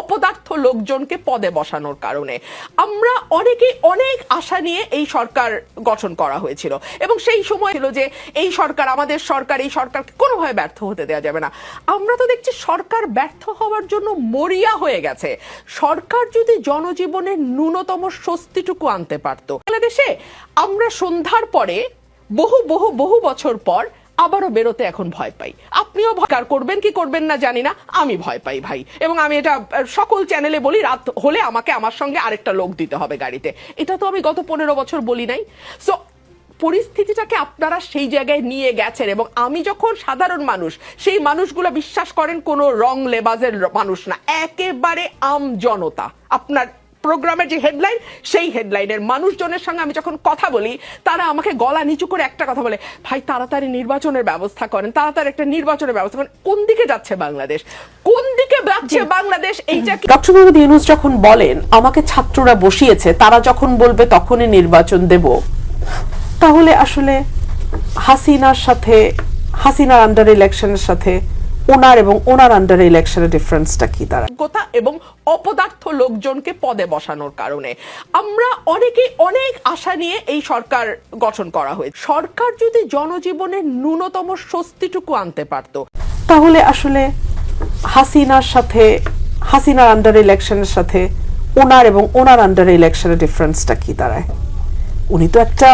অপদার্থ লোকজনকে পদে বসানোর কারণে। আমরা অনেকেই অনেক আশা নিয়ে এই সরকার গঠন করা হয়েছিল এবং সেই সময় ছিল যে এই সরকার, আমাদের সরকার, এই সরকারকে কোনোভাবে ব্যর্থ হতে দেওয়া যাবে না। আমরা তো দেখছি সরকার ব্যর্থ হওয়ার জন্য মরিয়া হয়ে গেছে। সরকার যদি জনজীবনের ন্যূনতম স্বস্তিটুকু আনতে পারতো। বাংলাদেশে আমরা সন্ধ্যার পরে বহু বহু বহু বছর পর আবারও বেরোতে এখন ভয় পাই। আপনিও ভয় কার করবেন কি করবেন না জানি না, আমি ভয় পাই ভাই। এবং আমি এটা সকল চ্যানেলে বলি, রাত হলে আমাকে আমার সঙ্গে আরেকটা লোক দিতে হবে গাড়িতে। এটা তো আমি গত পনেরো বছর বলি নাই। সো পরিস্থিতিটাকে আপনারা সেই জায়গায় নিয়ে গেছেন এবং আমি যখন সাধারণ মানুষ, সেই মানুষগুলো বিশ্বাস করেন কোনো রং লেবাজের মানুষ না। একেবারে আম জনতা। আপনার প্রোগ্রামের যে হেডলাইন সেই হেডলাইনের মানুষজনের সঙ্গে আমি যখন কথা বলি তারা আমাকে গলা নিচু করে একটা কথা বলে ভাই তাড়াতাড়ি নির্বাচনের ব্যবস্থা করেন তাড়াতাড়ি একটা নির্বাচনের ব্যবস্থা করেন। কোন দিকে যাচ্ছে বাংলাদেশ? কোন দিকে যাচ্ছে বাংলাদেশ? এইটা ডক্টর মোহাম্মদ ইউনুস যখন বলেন আমাকে ছাত্ররা বসিয়েছে তারা যখন বলবে তখনই নির্বাচন দেব। তাহলে আসলে হাসিনার সাথে হাসিনার আন্ডার ইলেকশনের সাথে ওনার এবং ওনার আন্ডার ইলেকশনের ডিফারেন্সটা কি তারা? যোগ্যতা এবং অপদার্থ লোকজনকে পদে বসানোর কারণে। আমরা অনেকেই অনেক আশা নিয়ে এই সরকার গঠন করা হয়েছে। সরকার যদি জনজীবনের ন্যূনতম স্বস্তিটুকু আনতে পারতো, তাহলে আসলে হাসিনার সাথে, হাসিনার আন্ডার ইলেকশনের সাথে ওনার এবং ওনার আন্ডার ইলেকশনের ডিফারেন্সটা কি দাঁড়ায়? উনি তো একটা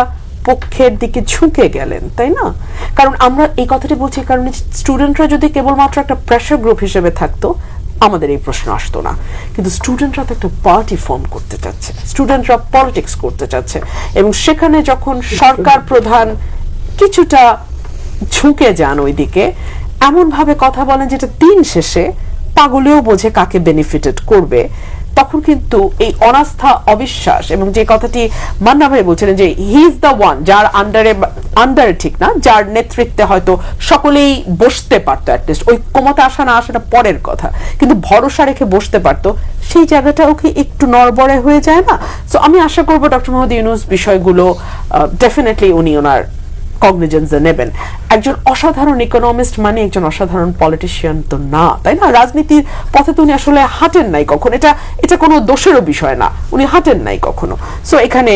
পক্ষের দিকে ঝুঁকে গেলেন, তাই না? কারণ আমরা এই কথাটি বলছি, কারণ স্টুডেন্টরা যদি কেবলমাত্র একটা প্রেশার গ্রুপ হিসেবে থাকতো আমাদের এই প্রশ্ন আসতো না। কিন্তু স্টুডেন্টরা তো একটা পার্টি ফর্ম করতে চাচ্ছে। স্টুডেন্টরা পলিটিক্স করতে চাচ্ছে। এবং সেখানে যখন সরকার প্রধান কিছুটা ঝুঁকে যান ওইদিকে এমন ভাবে কথা বলেন যেটা দিন শেষে পাগলেও বোঝে কাকে বেনিফিটেড করবে। তখন কিন্তু এই অনাস্থা অবিশ্বাস এবং যে কথাটি মান্না ভাই বলছিলেন যে হি ইজ দ্য ওয়ান যার আন্ডারে আন্ডারে ঠিক না, যার নেতৃত্বে হয়তো সকলেই বসতে পারতো অ্যাটলিস্ট ওই ক্ষমতা আসা না আসাটা পরের কথা। কিন্তু ভরসা রেখে বসতে পারতো, সেই জায়গাটাও কি একটু নড়বড়ে হয়ে যায় না? তো আমি আশা করব ডক্টর মোহাম্মদ ইউনুস বিষয়গুলো ডেফিনেটলি উনি ওনার কগনিজেন্সে নেবেন। একজন অসাধারণ ইকোনমিস্ট মানে একজন অসাধারণ পলিটিশিয়ান তো না, তাই না? রাজনীতির পথে তো উনি আসলে হাঁটেন নাই কখনো। এটা এটা কোনো দোষেরও বিষয় না, উনি হাঁটেন নাই কখনো। সো এখানে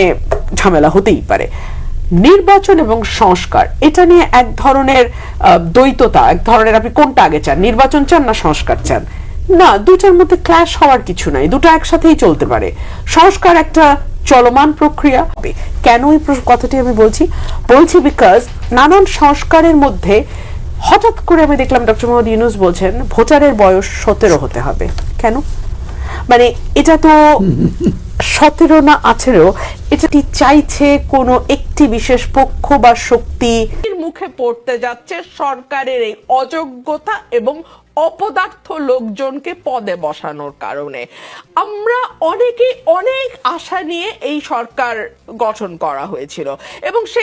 ঝামেলা হতেই পারে। নির্বাচন এবং সংস্কার। এটা নিয়ে এক ধরনের দ্বৈততা, এক ধরনের আপনি কোনটা আগে চান, নির্বাচন চান না সংস্কার চান? না দুটার মধ্যে ক্ল্যাশ হওয়ার কিছু নাই, দুটো একসাথেই চলতে পারে। সংস্কার একটা চলমান প্রক্রিয়া। হবে কেন এই কথাটি আমি বলছি? বলছি বিকজ নানান সংস্কারের মধ্যে হঠাৎ করে আমি দেখলাম ডক্টর মোহাম্মদ ইউনুস বলছেন, ভোটারের বয়স সতেরো হতে হবে। কেন? মানে এটা তো সতেরো না আঠেরো, এটি চাইছে কোনো একটি বিশেষ পক্ষ বা শক্তি? মুখে পড়তে যাচ্ছে সরকারের এই অযোগ্যতা এবং অপদার্থ লোকজনকে পদে বসানোর কারণে। আমরা অনেকে অনেক আশা নিয়ে এই সরকার গঠন করা হয়েছিল এবং সেই